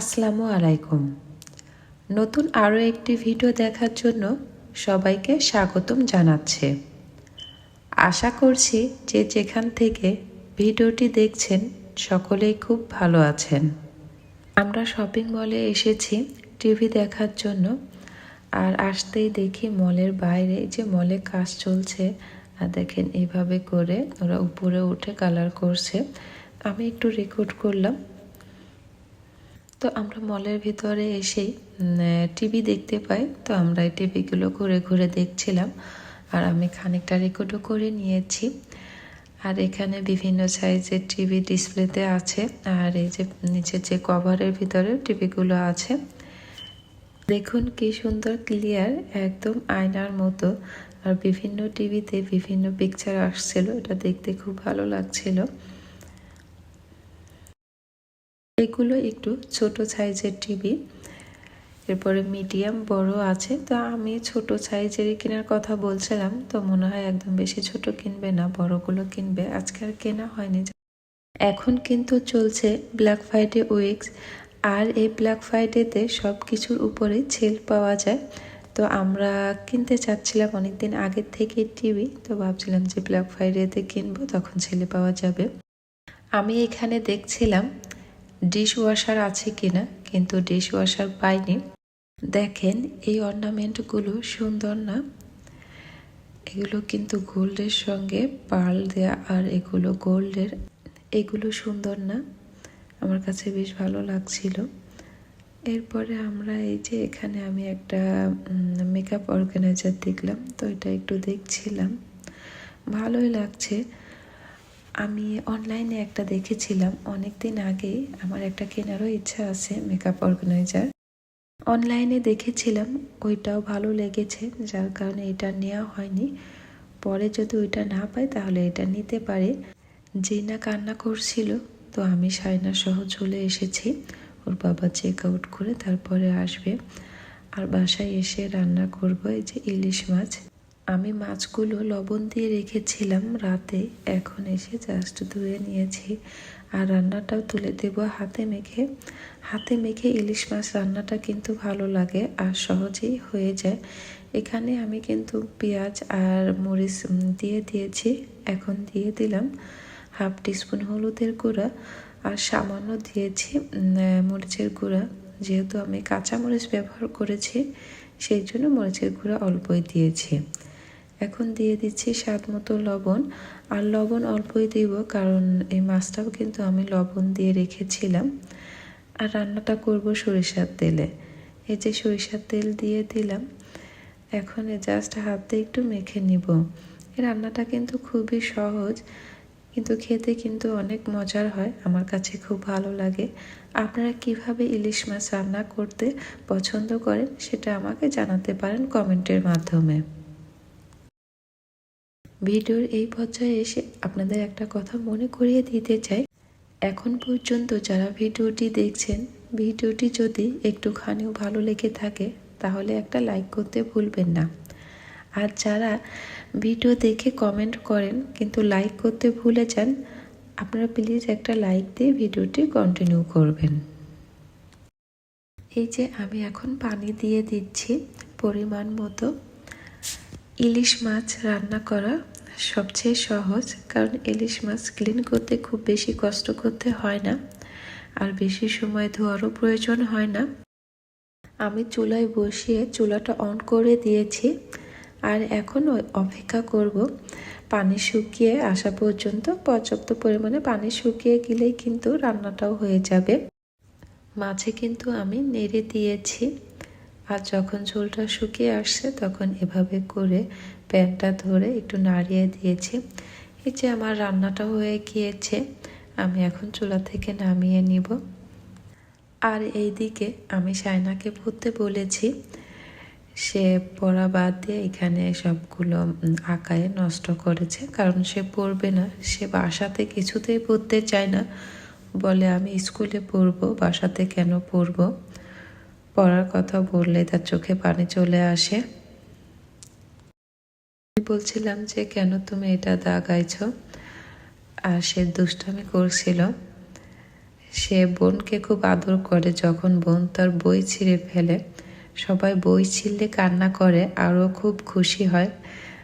আসসালামু আলাইকুম। নতুন আরও একটি ভিডিও দেখার জন্য সবাইকে স্বাগতম জানাচ্ছে। আশা করছি যে যেখান থেকে ভিডিওটি দেখছেন সকলেই খুব ভালো আছেন। আমরা শপিং মলে এসেছি টিভি দেখার জন্য আর আসতেই দেখি মলের বাইরে যে মলে কাজ চলছে। আর দেখেন এইভাবে করে ওরা উপরে উঠে কালার করছে। আমি একটু রেকর্ড করলাম। তো আমরা মলের ভিতরে এসেই টিভি দেখতে পাই। তো আমরা এই টিভিগুলো ঘুরে ঘুরে দেখছিলাম আর আমি খানিকটা রেকর্ডও করে নিয়েছি। আর এখানে বিভিন্ন সাইজের টিভি ডিসপ্লেতে আছে আর এই যে নিচের যে কভারের ভিতরে টিভিগুলো আছে, দেখুন কি সুন্দর ক্লিয়ার একদম আয়নার মতো। আর বিভিন্ন টিভিতে বিভিন্ন পিকচার আসছিল এটা দেখতে খুব ভালো লাগছিল। এগুলো একটু ছোট সাইজের টিভি। এরপরে মিডিয়াম, বড় আছে। তো আমি ছোট সাইজেরই কেনার কথা বলছিলাম। তো মনে হয় একদম বেশি ছোট কিনবে না, বড়গুলো কিনবে। আজকে আর কেনা হয়নি। এখন কিন্তু চলছে ব্ল্যাক ফ্রাইডে উইকস আর এই ব্ল্যাক ফ্রাইডেতে সব কিছুর উপরে ছেল পাওয়া যায়। তো আমরা কিনতে চাচ্ছিলাম অনেকদিন আগের থেকে টিভি। তো ভাবছিলাম যে ব্ল্যাক ফ্রাইডেতে কিনবো, তখন ছেলে পাওয়া যাবে। আমি এখানে দেখছিলাম ডিশ ওয়াশার আছে কিনা, কিন্তু ডিশ ওয়াশার পাইনি। দেখেন, এই অর্নামেন্টগুলো সুন্দর না? এগুলো কিন্তু গোল্ডের সঙ্গে পার্ল দেয়া, আর এগুলো গোল্ডের। এগুলো সুন্দর না? আমার কাছে বেশ ভালো লাগছিল। এরপরে আমরা এই যে এখানে আমি একটা মেকআপ অর্গানাইজার দেখলাম, তো এটা একটু দেখছিলাম। ভালোই লাগছে। আমি অনলাইনে একটা দেখেছিলাম। অনেক দিন আগে আমার একটা কেনারও ইচ্ছা আছে মেকআপ অর্গানাইজার অনলাইনে দেখেছিলাম, ওইটাও ভালো লেগেছে, যার কারণে এটা নেওয়া হয়নি। পরে যদি ওইটা না পাই, তাহলে এটা নিতে পারে। যে না কান্না করছিল, তো আমি সাইনা সহ চলে এসেছি। ওর বাবা চেক আউট করে তারপরে আসবে। আর বাসায় এসে রান্না করব এই যে ইলিশ মাছ। আমি মাছগুলো লবণ দিয়ে রেখেছিলাম রাতে, এখন এসে জাস্ট ধুয়ে নিয়েছি। আর রান্নাটাও তুলে দেব হাতে মেখে। হাতে মেখে ইলিশ মাছ রান্নাটা কিন্তু ভালো লাগে আর সহজেই হয়ে যায়। এখানে আমি কিন্তু পেঁয়াজ আর মরিচ দিয়ে দিয়েছি। এখন দিয়ে দিলাম হাফ টিস্পুন হলুদের গুঁড়া আর সামান্য দিয়েছি মরিচের গুঁড়া। যেহেতু আমি কাঁচা মরিচ ব্যবহার করেছি, সেই জন্য মরিচের গুঁড়া অল্পই দিয়েছি। এখন দিয়ে দিচ্ছি স্বাদ মতো লবণ। আর লবণ অল্পই দিব, কারণ এই মাছটাও কিন্তু আমি লবণ দিয়ে রেখেছিলাম। আর রান্নাটা করব সরিষার তেলে। এই যে সরিষার তেল দিয়ে দিলাম। এখন জাস্ট হাতে একটু মেখে নিব। এই রান্নাটা কিন্তু খুবই সহজ, কিন্তু খেতে কিন্তু অনেক মজার হয়, আমার কাছে খুব ভালো লাগে। আপনারা কীভাবে ইলিশ মাছ রান্না করতে পছন্দ করেন সেটা আমাকে জানাতে পারেন কমেন্টের মাধ্যমে। ভিডিওর এই পর্যায়ে এসে আপনাদের একটা কথা মনে করিয়ে দিতে চাই। এখন পর্যন্ত যারা ভিডিওটি দেখছেন, ভিডিওটি যদি একটুখানিও ভালো লেগে থাকে, তাহলে একটা লাইক করতে ভুলবেন না। আর যারা ভিডিও দেখে কমেন্ট করেন, কিন্তু লাইক করতে ভুলে যান, আপনারা প্লিজ একটা লাইক দিয়ে ভিডিওটি কন্টিনিউ করবেন। এই যে আমি এখন পানি দিয়ে দিচ্ছি পরিমাণ মতো। ইলিশ মাছ রান্না করা সবচেয়ে সহজ, কারণ ইলিশ মাছ ক্লিন করতে খুব বেশি কষ্ট করতে হয় না আর বেশি সময় ধোয়ারও প্রয়োজন হয় না। আমি চুলায় বসিয়ে চুলাটা অন করে দিয়েছি আর এখন অপেক্ষা করব পানি শুকিয়ে আসা পর্যন্ত। পর্যাপ্ত পরিমাণে পানি শুকিয়ে গেলেই কিন্তু রান্নাটাও হয়ে যাবে। মাঝে কিন্তু আমি নেড়ে দিয়েছি। আর যখন ঝোলটা শুকিয়ে আসছে তখন এভাবে করে প্যানটা ধরে একটু নাড়িয়ে দিয়েছি। এই যে আমার রান্নাটা হয়ে গিয়েছে, আমি এখন চুলা থেকে নামিয়ে নিব। আর এই দিকে আমি সায়নাকে পড়তে বলেছি, সে পড়া বাদ দিয়ে এখানে সবগুলো আঁকায় নষ্ট করেছে, কারণ সে পড়বে না। সে বাসাতে কিছুতেই পড়তে চায় না। বলে আমি স্কুলে পড়ব, বাসাতে কেন পড়ব? পড়ার কথা বললে তার চোখে পানি চলে আসে। বলছিলাম যে, কেন তুমি এটা দাগাইছ আর সে দুষ্টামি করছিল। সে বোনকে খুব আদর করে। যখন বোন তার বই ছিঁড়ে ফেলে, সবাই বই ছিঁড়লে কান্না করে আরও খুব খুশি হয়।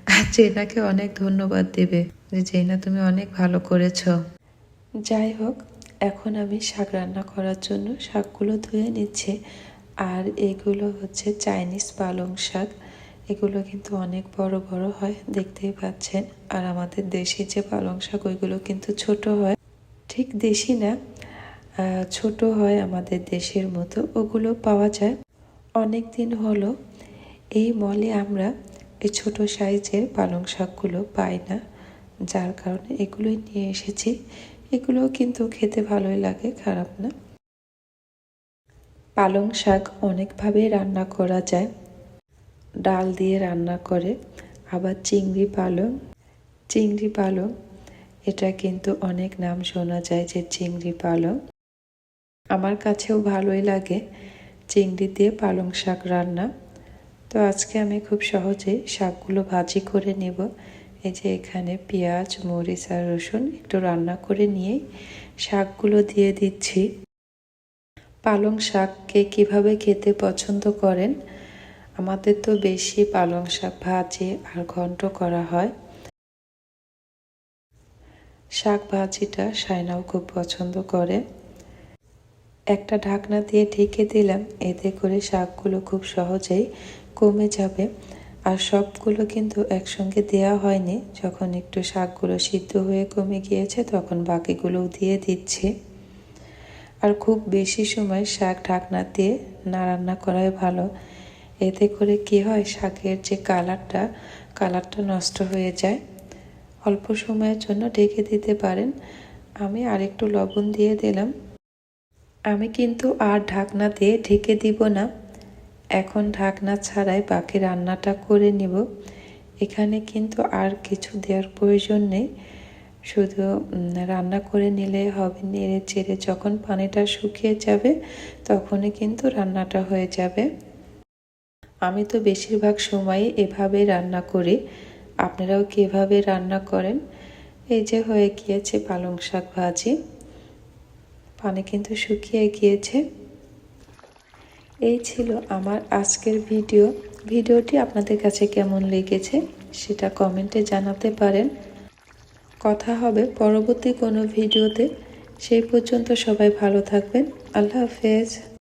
আর জেনাকে অনেক ধন্যবাদ দেবে যে, জেনা, তুমি অনেক ভালো করেছ। যাই হোক, এখন আমি শাক রান্না করার জন্য শাকগুলো ধুয়ে নিচ্ছে। আর এগুলো হচ্ছে চাইনিজ পালং শাক। এগুলো কিন্তু অনেক বড় বড় হয়, দেখতেই পাচ্ছেন। আর আমাদের দেশি যে পালং শাক, ওইগুলো কিন্তু ছোট হয়। ঠিক দেশি না ছোট হয় আমাদের দেশের মতো, ওগুলো পাওয়া যায়। অনেক দিন হলো এই মলে আমরা এই ছোট সাইজের পালং শাকগুলো পাই না, যার কারণে এগুলোই নিয়ে এসেছি। এগুলোও কিন্তু খেতে ভালোই লাগে, খারাপ না। পালং শাক অনেকভাবে রান্না করা যায়। ডাল দিয়ে রান্না করে, আবার চিংড়ি পালং। চিংড়ি পালং, এটা কিন্তু অনেক নাম শোনা যায় যে চিংড়ি পালং। আমার কাছেও ভালোই লাগে চিংড়ি দিয়ে পালং শাক রান্না। তো আজকে আমি খুব সহজেই শাকগুলো ভাজি করে নেব। এই যে এখানে পেঁয়াজ, মরিচ আর রসুন একটু রান্না করে নিয়ে শাকগুলো দিয়ে দিচ্ছি। পালং শাককে কীভাবে খেতে পছন্দ করেন? আমাদের তো বেশি পালং শাক ভাজি আর ঘন্ট করা হয়। শাক ভাজিটা সাইনাও খুব পছন্দ করে। একটা ঢাকনা দিয়ে ঢেকে দিলাম, এতে করে শাকগুলো খুব সহজেই কমে যাবে। আর সবগুলো কিন্তু একসঙ্গে দেওয়া হয়নি। যখন একটু শাকগুলো সিদ্ধ হয়ে কমে গিয়েছে, তখন বাকিগুলোও দিয়ে দিচ্ছি। আর খুব বেশি সময় শাক ঢাকনা দিয়ে না রান্না করাই ভালো। এতে করে কি হয়, শাকের যে কালারটা কালারটা নষ্ট হয়ে যায়। অল্প সময়ের জন্য ঢেকে দিতে পারেন। আমি আরেকটু লবণ দিয়ে দিলাম। আমি কিন্তু আর ঢাকনা দিয়ে ঢেকে দিব না। এখন ঢাকনা ছাড়াই বাকি রান্নাটা করে নিব। এখানে কিন্তু আর কিছু দেওয়ার প্রয়োজন নেই। শুধু রান্না করে নিলে হবে, নেড়ে চেড়ে যখন পানিটা শুকিয়ে যাবে তখনই কিন্তু রান্নাটা হয়ে যাবে। আমি তো বেশিরভাগ সময়ই এভাবে রান্না করি। আপনারাও কীভাবে রান্না করেন? এই যে হয়ে গিয়েছে পালং শাক ভাজি। পানি কিন্তু শুকিয়ে গিয়েছে। এই ছিল আমার আজকের ভিডিও। ভিডিওটি আপনাদের কাছে কেমন লেগেছে সেটা কমেন্টে জানাতে পারেন। কথা হবে পরবর্তী কোনো ভিডিওতে সেই পর্যন্ত সবাই ভালো থাকবেন। আল্লাহ হাফেজ।